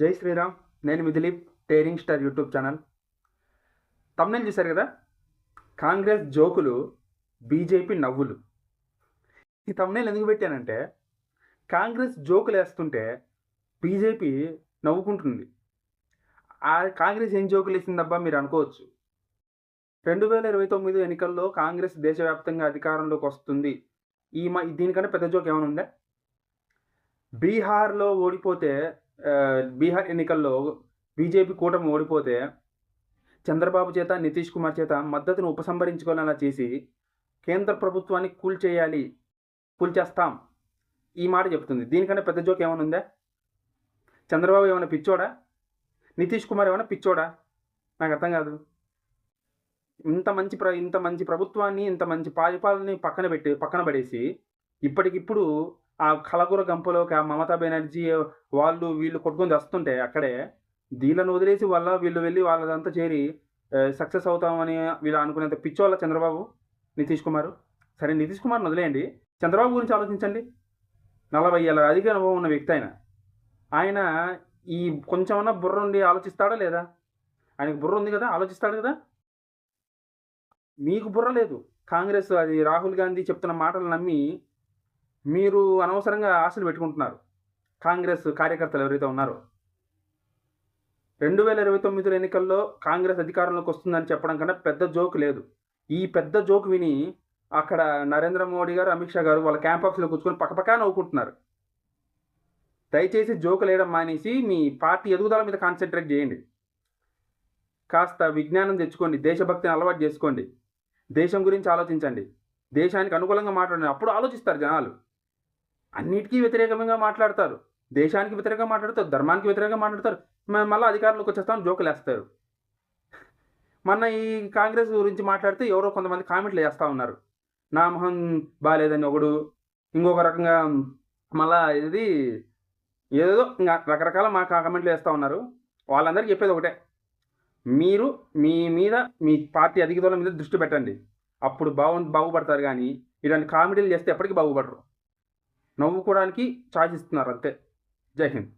జై శ్రీరామ్ నేను మీ టేరింగ్ స్టార్ యూట్యూబ్ ఛానల్. తమ్నేలు చూశారు కదా? కాంగ్రెస్ జోకులు బీజేపీ నవ్వులు. ఈ తమ్నేలు ఎందుకు పెట్టానంటే కాంగ్రెస్ జోకులు వేస్తుంటే బీజేపీ నవ్వుకుంటుంది. ఆ కాంగ్రెస్ ఏం జోకులు వేసిందబ్బా మీరు అనుకోవచ్చు. రెండు వేల ఇరవై తొమ్మిది ఎన్నికల్లో కాంగ్రెస్ దేశవ్యాప్తంగా అధికారంలోకి వస్తుంది. ఈ మ దీనికంటే పెద్ద జోక్ ఏమైనా ఉందా? బీహార్లో ఓడిపోతే బీహార్ ఎన్నికల్లో బీజేపీ కూటమి ఓడిపోతే చంద్రబాబు చేత నితీష్ కుమార్ చేత మద్దతును ఉపసంహరించుకోవాలని చేసి కేంద్ర ప్రభుత్వాన్ని కూల్చేయాలి కూల్చేస్తాం ఈ మాట చెప్తుంది దీనికన్నా పెద్ద జోక్ ఏమైనా ఉందా? చంద్రబాబు ఏమైనా పిచ్చోడా? నితీష్ కుమార్ ఏమైనా పిచ్చోడా? నాకు అర్థం కాదు. ఇంత మంచి ప్ర ఇంత మంచి ప్రభుత్వాన్ని ఇంత మంచి పరిపాలనని పక్కన పెట్టి పక్కన పడేసి ఇప్పటికిప్పుడు ఆ కలగూర గంపలోకి ఆ మమతా బెనర్జీ వాళ్ళు వీళ్ళు కొట్టుకొని వస్తుంటే అక్కడే దీళ్ళను వదిలేసి వాళ్ళ వీళ్ళు వెళ్ళి వాళ్ళదంతా చేరి సక్సెస్ అవుతామని వీళ్ళు అనుకునేంత పిచ్చోళ్ళ చంద్రబాబు నితీష్ కుమార్? సరే నితీష్ కుమార్ని వదిలేయండి. చంద్రబాబు గురించి ఆలోచించండి. నలభై ఏళ్ళ అధిక అనుభవం ఉన్న వ్యక్తి ఆయన. ఆయన ఈ కొంచెమన్నా బుర్ర ఉండి ఆలోచిస్తాడా లేదా? ఆయనకు బుర్ర ఉంది కదా ఆలోచిస్తాడు కదా? మీకు బుర్ర లేదు. కాంగ్రెస్ అది రాహుల్ గాంధీ చెప్తున్న మాటలు నమ్మి మీరు అనవసరంగా ఆశలు పెట్టుకుంటున్నారు. కాంగ్రెస్ కార్యకర్తలు ఎవరైతే ఉన్నారో. రెండు వేల ఇరవై తొమ్మిది ఎన్నికల్లో కాంగ్రెస్ అధికారంలోకి వస్తుందని చెప్పడం కన్నా పెద్ద జోక్ లేదు. ఈ పెద్ద జోక్ విని అక్కడ నరేంద్ర మోడీ గారు అమిత్ షా గారు వాళ్ళ క్యాంప్ ఆఫీస్లో కూర్చొని పక్కపక్క నవ్వుకుంటున్నారు. దయచేసి జోకులు వేయడం మానేసి మీ పార్టీ ఎదుగుదల మీద కాన్సన్ట్రేట్ చేయండి. కాస్త విజ్ఞానం తెచ్చుకోండి దేశభక్తిని అలవాటు చేసుకోండి. దేశం గురించి ఆలోచించండి. దేశానికి అనుకూలంగా మాట్లాడండి. అప్పుడు ఆలోచిస్తారు జనాలు. అన్నిటికీ వ్యతిరేకంగా మాట్లాడతారు. దేశానికి వ్యతిరేకంగా మాట్లాడతారు. ధర్మానికి వ్యతిరేకంగా మాట్లాడతారు. మళ్ళీ అధికారంలోకి వచ్చేస్తామని జోకులు వేస్తారు. మొన్న ఈ కాంగ్రెస్ గురించి మాట్లాడితే ఎవరో కొంతమంది కామెంట్లు వేస్తూ ఉన్నారు. నా మొహం బాగాలేదని ఒకడు ఇంకొక రకంగా మళ్ళా ఇది ఏదో ఇంకా రకరకాల మా కామెంట్లు వేస్తూ ఉన్నారు. వాళ్ళందరికీ చెప్పేది ఒకటే. మీరు మీ మీద మీ పార్టీ అధికారుల మీద దృష్టి పెట్టండి. అప్పుడు బాగు బాగుపడతారు కానీ ఇలాంటి కామెడీలు చేస్తే ఎప్పటికీ బాగుపడరు. నవ్వుకోవడానికి ఛాన్స్ ఇస్తున్నారు అంతే. జై హింద్.